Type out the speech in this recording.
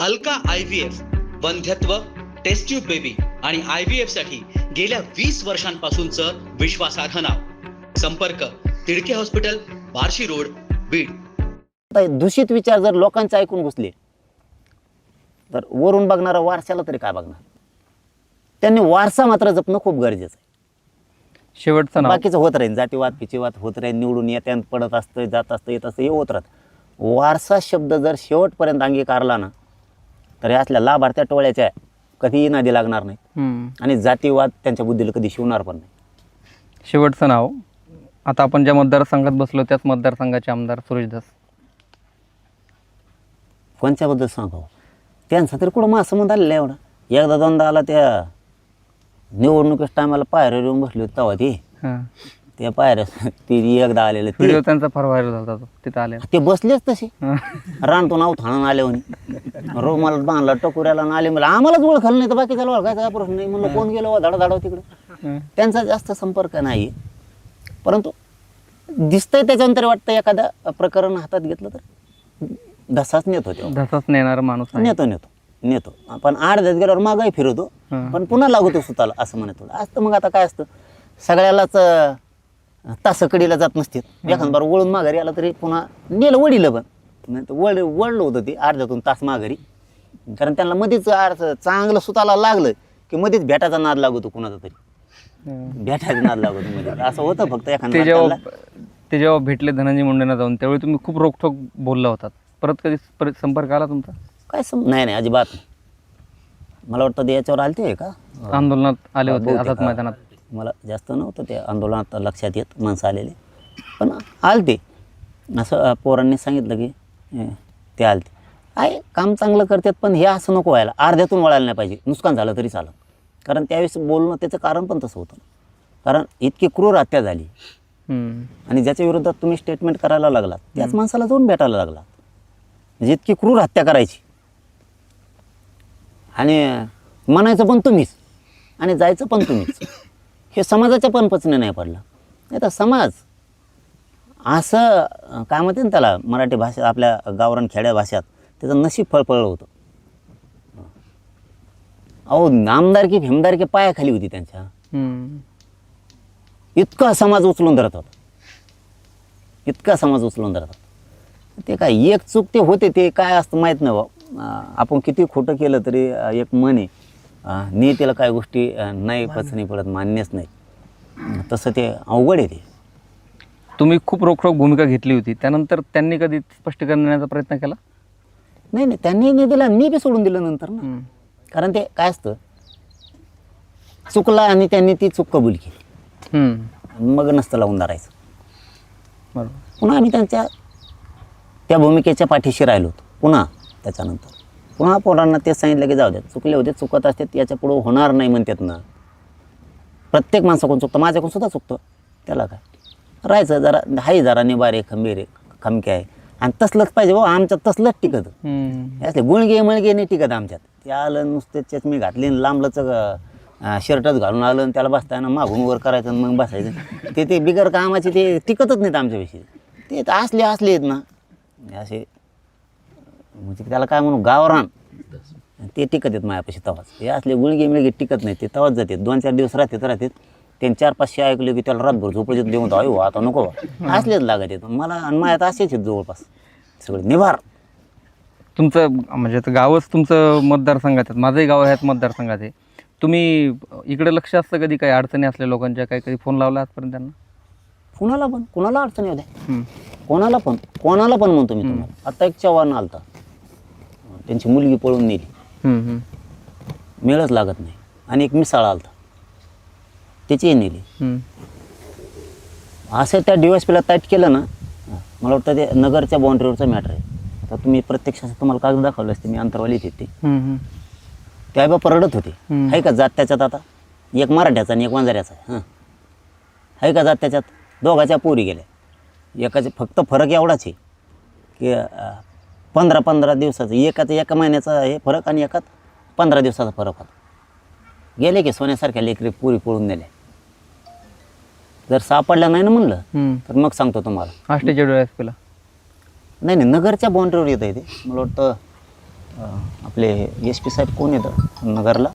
Alka I V F वंध्यत्व test tube baby आणि I V एफसाठी गेल्या वीस वर्षांपासूनचं विश्वासार्ह नाव. संपर्क तिडके हॉस्पिटल बार्शी रोड बीड. दूषित विचार जर लोकांचे ऐकून घुसले तर वरून बघणारा वारशाला तरी काय बघणार? त्यांनी वारसा मात्र जपणं खूप गरजेचं आहे. शेवटचं बाकीचं होत राहील जातीवाद पिचीवाद होत राहील निवडून येत्यान पडत असतं जात असतं येत असतं हे होत राहत वारसा शब्द जर शेवटपर्यंत अंगीकारला ना तर हे असल्या लाभार्थ्या टोळ्याच्या कधीही नादी लागणार नाही. आणि जातीवाद त्यांच्या बुद्धीला कधी शिवणार पण नाही. शेवटचं नाव. आता आपण ज्या मतदारसंघात बसलो त्याच मतदारसंघाचे आमदार सुरेश दास कोणत्याबद्दल सांगावं? त्यांचा तरी कुठं महासंबंध आलेला एवढा. एकदा दोनदा आला त्या निवडणुकीच टायमाला पायऱ्यावर येऊन बसली होती तेव्हा ती. हां त्या पायऱ्या ती एकदा आलेले ते. व्हिडिओ त्यांचा फार व्हायरल झाला तो तिथं आले ते बसलेच तसे. हां. रानतो नाव थाणून आले म्हणे. रोमाला बांधला टकोऱ्याला आणि आले मला आम्हालाच ओळखलं नाही तर बाकीच्याला ओळखायचा काय प्रश्न नाही. म्हणलं कोण गेलो धाडा धाडा तिकडे. हं. त्यांचा जास्त संपर्क नाही. परंतु दिसतंय त्याच्यानंतर वाटतं एखादं प्रकरण हातात घेतलं तर धसाच नेतो तो. धसाच नेणारा माणूस आहे. नेतो नेतो नेतो. आपण अर्ध्यात गेल्यावर मागही फिरवतो. हं. पण पुन्हा लागतो सुताला असं म्हणत होतं असतं मग आता काय असतं? सगळ्यालाच अं, तासकडीला जात नसते एखाद बार वळून माघारी आला तरी पुन्हा नेलं वडीलं पण. नाही तर वळ वळलं होतं ते अर्ध्यातून तास माघारी. कारण त्यांना मध्येच अर्थ चांगलं सुताला लागलं की मध्येच भेटायचा नाद लागतो कुणाचा तरी. भेटायचा नाद लागतो मध्ये. असं होतं फक्त एखाद्या ते जेव्हा भेटले धनंजय मुंडेंना जाऊन त्यावेळी तुम्ही खूप रोखोक बोलला होतात परत कधी परत संपर्क आला तुमचा? काय सम नाही नाही अजिबात. मला वाटतं ते याच्यावर आलते का? आंदोलनात आले होते आझाद. मैदानात. मला जास्त नव्हतं ते आंदोलनात लक्षात येत माणसं आलेले. पण आलते. असं पोरांनी सांगितलं की ते आलते. आहे काम चांगलं करतात पण हे असं नको व्हायला. अर्ध्यातून वळायला नाही पाहिजे. नुकसान झालं तरी चालत कारण त्यावेळेस बोलणं त्याचं कारण पण तसं होतं. कारण इतकी क्रूर हत्या झाली. आणि ज्याच्या विरोधात तुम्ही स्टेटमेंट करायला लागलात त्याच माणसाला जाऊन भेटायला लागला म्हणजे इतकी क्रूर हत्या करायची. आणि म्हणायचं पण तुम्हीच. आणि जायचं पण तुम्हीच. हे समाजाच्या पण पचने नाही पडलं. नाही तर समाज असं काय म्हणते ना त्याला मराठी भाषेत आपल्या गावरान खेड्या भाषेत त्याचं नशीब फळफळलं होतं. अहो नामदारकी भीमदारकी पायाखाली होती त्यांच्या. हम्म. इतका समाज उचलून धरत होता. इतका समाज उचलून धरत होता. ते काय एक चूक ते होते ते काय असतं माहीत नाही आपण किती खोटं केलं तरी एक मन आहे अं, नियतीला काय गोष्टी नाही पचनी पडत मान्यच नाही. तसं ते अवघड आहे ते. तुम्ही खूप रोखोक भूमिका घेतली होती. त्यानंतर त्यांनी कधी स्पष्टीकरण देण्याचा प्रयत्न केला? नाही नाही त्यांनी नाही दिला मी बी सोडून दिलं नंतर ना. कारण ते काय असतं चुकला आणि त्यांनी ती चूक कबूल केली. मग नसतं लावून धरायचं. बरोबर. पुन्हा आम्ही त्यांच्या त्या भूमिकेच्या पाठीशी राहिलो होतो. पुन्हा त्याच्यानंतर. पुन्हा पोरांना तेच सांगितलं की जाऊ द्या चुकले होते चुकत असते याच्या पुढं होणार नाही म्हणतात ना. प्रत्येक माणसाकडून चुकतं माझ्याकडून सुद्धा चुकतं. त्याला काय? राहायचं जरा हाय जरा निबारे खंबीर खमके आहे. आणि तसलंच पाहिजे भाऊ आमच्यात तसलंच टिकत. हे असले गुणगे मळगे नाही टिकत आमच्यात. ते आलं नुसतं चष्मी घातली लांबलंच शर्टच घालून आलं आणि त्याला बसताना मागून वर करायचं आणि मग बसायचं. ते ते बिगर कामाचे ते टिकतच नाहीत आमच्याविषयी. ते तर असले असले आहेत ना. असे म्हणजे त्याला काय म्हणू गावरान. ते टिकत आहेत मायापाशी तवाच. हे असले गुणगे मिळगे टिकत नाही ते तवाच जाते दोन चार दिवस राहतात राहतात. त्यांनी चार पाचशे ऐकले की त्याला रातभर झोपडीत देऊन अयो आता नको बा." असलेच लागत येत मला आणि मायात असेच आहेत जवळपास. सगळे निभार तुमचं म्हणजे आता गावच तुमचं मतदारसंघात आहे. माझंही गाव ह्याच मतदारसंघात आहे. तुम्ही इकडे लक्ष असतं कधी? काही अडचणी असल्या लोकांच्या? काही कधी फोन लावला आजपर्यंत त्यांना? कुणाला पण? कुणाला अडचणी होत्या. कोणाला पण? कोणाला पण म्हणतो मी तुम्हाला. आता एक चव्हाण आलता. त्यांची मुलगी पळून नेली. हम्म, हम्म. मेळच लागत नाही. आणि एक मिसाळ आलता. त्याचीही नेली. हम्म. असं त्या डी एस पीला टाईट केलं ना मला वाटतं ते नगरच्या बाउंड्रीवरचं मॅटर आहे. तर तुम्ही प्रत्यक्षात तुम्हाला कागद दाखवले असते मी अंतरवालीत येते. हम्म, हम्म. त्या होते. हम्म. आहे का जात त्याच्यात आता? एक मराठ्याचा आणि एक वंजाऱ्याचा हां. आहे का जात त्याच्यात? दोघाच्या पोरी गेल्या. एकाचे फक्त फरक एवढाच आहे की अं, पंधरा पंधरा दिवसाचं. एकाचं एका महिन्याचा हे फरक आणि एकात पंधरा दिवसाचा फरक होता. गेले की सोन्यासारख्या लेकरी पुरी पळून नेल्या. जर सापडल्या नाही ना म्हणलं. तर मग सांगतो तुम्हाला. आष्टीच्या डोळ्यास पेला नाही नाही नगरच्या बाउंड्रीवर येतं आहे ते. मला वाटतं आपले एस पी साहेब कोण येतं? नगरला?